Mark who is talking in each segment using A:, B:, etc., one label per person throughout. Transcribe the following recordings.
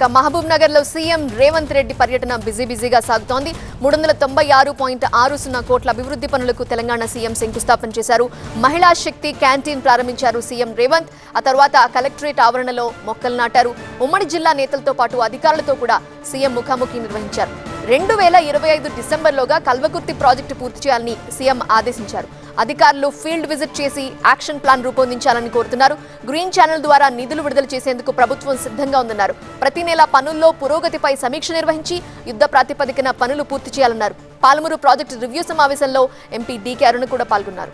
A: ఇక మహబూబ్ నగర్లో సీఎం రేవంత్ రెడ్డి పర్యటన బిజీ బిజీగా సాగుతోంది. మూడు వందల తొంభై ఆరు పాయింట్ ఆరు సున్నా కోట్ల అభివృద్ధి పనులకు తెలంగాణ సీఎం శంకుస్థాపన చేశారు. మహిళా శక్తి క్యాంటీన్ ప్రారంభించారు సీఎం రేవంత్. ఆ తర్వాత కలెక్టరేట్ ఆవరణలో మొక్కలు నాటారు. ఉమ్మడి జిల్లా నేతలతో పాటు అధికారులతో కూడా సీఎం ముఖాముఖి నిర్వహించారు. రెండు వేల ఇరవై ఐదు డిసెంబర్లోగా కల్వకుర్తి ప్రాజెక్టు పూర్తి చేయాలని సీఎం ఆదేశించారు. అధికారులు ఫీల్డ్ విజిట్ చేసి యాక్షన్ ప్లాన్ రూపొందించాలని కోరుతున్నారు. గ్రీన్ ఛానల్ ద్వారా నిధులు విడుదల చేసేందుకు ప్రభుత్వం సిద్ధంగా ఉందన్నారు. ప్రతి నెల పనుల్లో పురోగతిపై సమీక్ష నిర్వహించి యుద్ధ ప్రాతిపదికన పనులు పూర్తి చేయాలన్నారు. పాలమూరు ప్రాజెక్టు రివ్యూ సమావేశంలో ఎంపీ డీకే అరుణ కూడా పాల్గొన్నారు.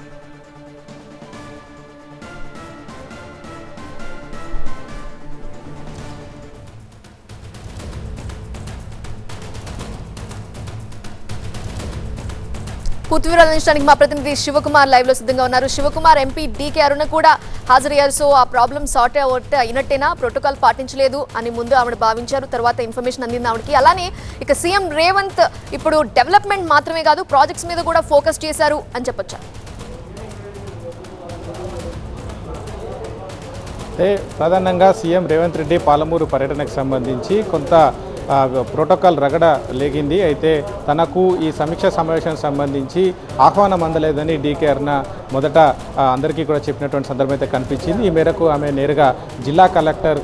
A: పూర్తి వివరాలు అందించడానికి మా ప్రతినిధి శివకుమార్ లైవ్లో సిద్ధంగా ఉన్నారు. శివకుమార్ ఎంపీ డీకే అరుణ కూడా హాజరయ్యారు. సో ఆ ప్రాబ్లం సార్ట్ అవుట్ అయినట్టేనా? ప్రోటోకాల్ పాటించలేదు అని ముందు ఆవిడ భావించారు. తర్వాత ఇన్ఫర్మేషన్ అందింది ఆవిడకి. అలానే ఇక సీఎం రేవంత్ ఇప్పుడు డెవలప్మెంట్ మాత్రమే కాదు ప్రాజెక్ట్స్ మీద కూడా ఫోకస్ చేశారు అని చెప్పొచ్చా?
B: ప్రధానంగా సీఎం రేవంత్ రెడ్డి పాలమూరు పర్యటనకు సంబంధించి కొంత ప్రోటోకాల్ రగడ లేగింది. అయితే తనకు ఈ సమీక్ష సమావేశానికి సంబంధించి ఆహ్వానం అందలేదని డీకే అర్న మొదట అందరికీ కూడా చెప్పినటువంటి సందర్భం అయితే కనిపించింది. ఈ మేరకు ఆమె నేరుగా జిల్లా కలెక్టర్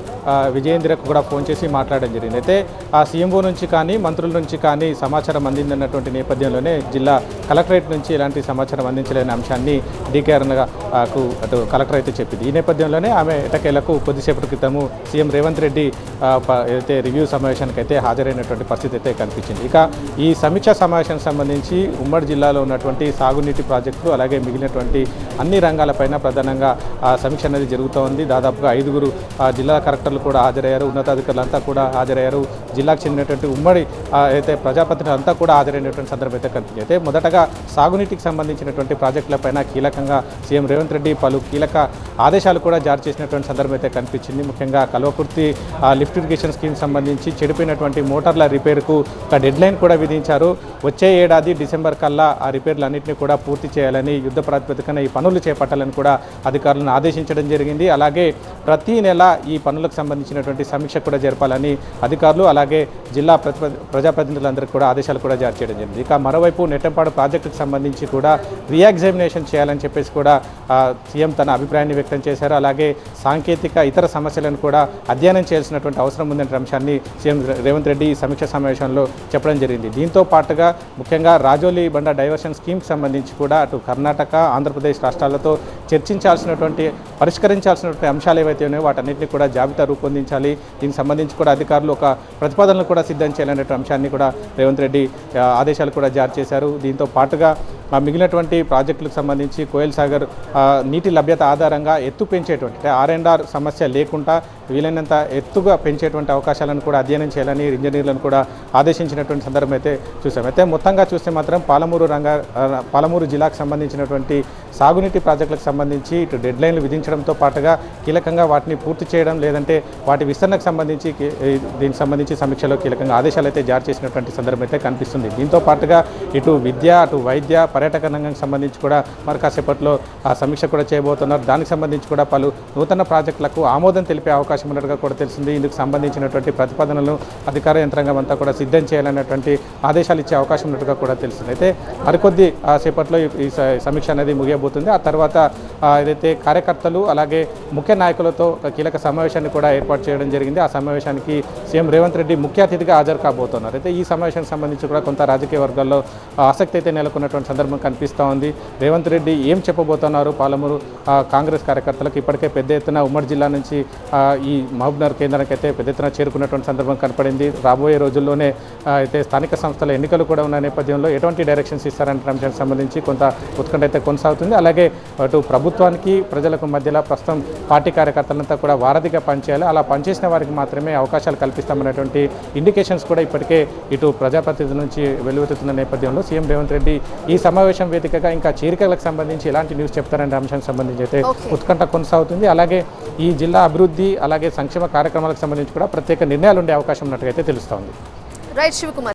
B: విజయేంద్రకు కూడా ఫోన్ చేసి మాట్లాడడం జరిగింది. అయితే ఆ సీఎంఓ నుంచి కానీ మంత్రుల నుంచి కానీ సమాచారం అందిందన్నటువంటి నేపథ్యంలోనే జిల్లా కలెక్టరేట్ నుంచి ఎలాంటి సమాచారం అందించలేని అంశాన్ని డీకే అటు కలెక్టర్ అయితే చెప్పింది. ఈ నేపథ్యంలోనే ఆమె ఎటకేలకు కొద్దిసేపటి క్రితము సీఎం రేవంత్ రెడ్డి అయితే ప- రివ్యూ సమావేశానికి అయితే హాజరైనటువంటి పరిస్థితి అయితే కనిపించింది. ఇక ఈ సమీక్షా సమావేశానికి సంబంధించి ఉమ్మడి జిల్లాలో ఉన్నటువంటి సాగునీటి ప్రాజెక్టులు అలాగే మిగిలినటువంటి అన్ని రంగాలపైన ప్రధానంగా సమీక్ష అనేది జరుగుతూ ఉంది. దాదాపుగా ఐదుగురు జిల్లా కలెక్టర్లు కూడా హాజరయ్యారు. ఉన్నతాధికారులు అంతా కూడా హాజరయ్యారు. జిల్లాకు చెందినటువంటి ఉమ్మడి అయితే ప్రజాప్రతినిధులు అంతా కూడా హాజరైనటువంటి సందర్భం అయితే కనిపించింది. అయితే మొదటగా సాగునీటికి సంబంధించినటువంటి ప్రాజెక్టులపైన కీలకంగా సీఎం రేవంత్ రెడ్డి పలు కీలక ఆదేశాలు కూడా జారీ చేసినటువంటి సందర్భం అయితే కనిపించింది. ముఖ్యంగా కల్వకుర్తి లిఫ్ట్ ఇరిగేషన్ స్కీమ్ సంబంధించి చెడిపోయినటువంటి మోటార్ల రిపేర్కు ఒక డెడ్ లైన్ కూడా విధించారు. వచ్చే ఏడాది డిసెంబర్ కల్లా ఆ రిపేర్లు అన్నింటినీ కూడా పూర్తి చేయాలని యుద్ధ ప్రాతిపదికన ఈ పనులు చేపట్టాలని కూడా అధికారులను ఆదేశించడం జరిగింది. అలాగే ప్రతి నెల ఈ పనులకు సంబంధించినటువంటి సమీక్ష కూడా జరపాలని అధికారులు అలాగే జిల్లా ప్రజాప్రతినిధులందరికీ కూడా ఆదేశాలు కూడా జారీ చేయడం జరిగింది. ఇక మరోవైపు నెట్టంపాడు ప్రాజెక్టుకు సంబంధించి కూడా రీఎగ్జామినేషన్ చేయాలని చెప్పేసి కూడా సీఎం తన అభిప్రాయాన్ని వ్యక్తం చేశారు. అలాగే సాంకేతిక ఇతర సమస్యలను కూడా అధ్యయనం చేయాల్సినటువంటి అవసరం ఉందనే అంశాన్ని సీఎం రేవంత్ రెడ్డి ఈ సమీక్ష సమావేశంలో చెప్పడం జరిగింది. దీంతో పాటుగా ముఖ్యంగా రాజోలి బండ డైవర్షన్ స్కీమ్కి సంబంధించి కూడా అటు కర్ణాటక ఆంధ్ర ఆంధ్రప్రదేశ్ రాష్ట్రాలతో చర్చించాల్సినటువంటి పరిష్కరించాల్సినటువంటి అంశాలు ఏవైతే ఉన్నాయో వాటన్నింటినీ కూడా జాబితా రూపొందించాలి. దీనికి సంబంధించి కూడా అధికారులు ఒక ప్రతిపాదనలు కూడా సిద్ధం చేయాలనే అంశాన్ని కూడా రేవంత్ రెడ్డి ఆదేశాలు కూడా జారీ చేశారు. దీంతో పాటుగా ఆ, మిగిలినటువంటి ప్రాజెక్టులకు సంబంధించి కోయల్ సాగర్ నీటి లభ్యత ఆధారంగా ఎత్తు పెంచేటువంటి అంటే ఆర్ అండ్ ఆర్ సమస్య లేకుండా వీలైనంత ఎత్తుగా పెంచేటువంటి అవకాశాలను కూడా అధ్యయనం చేయాలని ఇంజనీర్లను కూడా ఆదేశించినటువంటి సందర్భం అయితే చూసాం. అయితే మొత్తంగా చూస్తే మాత్రం పాలమూరు రంగ పాలమూరు జిల్లాకు సంబంధించినటువంటి సాగునీటి ప్రాజెక్టులకు సంబంధించి సంబంధించి ఇటు డెడ్ లైన్లు విధించడంతో పాటుగా కీలకంగా వాటిని పూర్తి చేయడం లేదంటే వాటి విస్తరణకు సంబంధించి దీనికి సంబంధించి సమీక్షలో కీలకంగా ఆదేశాలు అయితే జారీ చేసినటువంటి సందర్భం అయితే కనిపిస్తుంది. దీంతో పాటుగా ఇటు విద్య అటు వైద్య పర్యాటక రంగానికి సంబంధించి కూడా మరి కాసేపట్లో ఆ సమీక్ష కూడా చేయబోతున్నారు. దానికి సంబంధించి కూడా పలు నూతన ప్రాజెక్టులకు ఆమోదం తెలిపే అవకాశం ఉన్నట్టుగా కూడా తెలిసింది ఇందుకు సంబంధించినటువంటి ప్రతిపాదనలు అధికార యంత్రాంగం అంతా కూడా సిద్ధం చేయాలన్నటువంటి ఆదేశాలు ఇచ్చే అవకాశం ఉన్నట్టుగా కూడా తెలిసింది అయితే మరికొద్ది ఆ, సేపట్లో ఈ- స- సమీక్ష అనేది ముగియబోతుంది. ఆ తర్వాత ఏదైతే కార్యకర్తలు అలాగే ముఖ్య నాయకులతో ఒక కీలక సమావేశాన్ని కూడా ఏర్పాటు చేయడం జరిగింది. ఆ సమావేశానికి సీఎం రేవంత్ రెడ్డి ముఖ్య అతిథిగా హాజరు కాబోతున్నారు. అయితే ఈ సమావేశానికి సంబంధించి కూడా కొంత రాజకీయ వర్గాల్లో ఆసక్తి అయితే నెలకొన్నటువంటి సందర్భం కనిపిస్తూ ఉంది. రేవంత్ రెడ్డి ఏం చెప్పబోతున్నారు? పాలమూరు కాంగ్రెస్ కార్యకర్తలకు ఇప్పటికే పెద్ద ఎత్తున ఉమ్మడి జిల్లా నుంచి ఈ మహబూబ్నగర్ కేంద్రానికి అయితే పెద్ద ఎత్తున చేరుకున్నటువంటి సందర్భం కనపడింది. రాబోయే రోజుల్లోనే అయితే స్థానిక సంస్థల ఎన్నికలు కూడా ఉన్న నేపథ్యంలో ఎటువంటి డైరెక్షన్స్ ఇస్తారనే అంశానికి సంబంధించి కొంత ఉత్కంఠ అయితే కొనసాగుతుంది. అలాగే అటు ప్రభుత్వం ప్రభుత్వానికి ప్రజలకు మధ్యలో ప్రస్తుతం పార్టీ కార్యకర్తలంతా కూడా వారధిగా పనిచేయాలి. అలా పనిచేసిన వారికి మాత్రమే అవకాశాలు కల్పిస్తామనేటువంటి ఇండికేషన్స్ కూడా ఇప్పటికే ఇటు ప్రజాప్రతినిధుల నుంచి వెలువెత్తుతున్న నేపథ్యంలో సీఎం రేవంత్ రెడ్డి ఈ సమావేశం వేదికగా ఇంకా చేరికలకు సంబంధించి ఎలాంటి న్యూస్ చెప్తారనే అంశానికి సంబంధించి అయితే. ఉత్కంఠ కొనసాగుతుంది. అలాగే ఈ జిల్లా అభివృద్ధి అలాగే సంక్షేమ కార్యక్రమాలకు సంబంధించి కూడా ప్రత్యేక నిర్ణయాలు ఉండే అవకాశం ఉన్నట్టుగా అయితే తెలుస్తోంది.
A: రైట్ శివకుమార్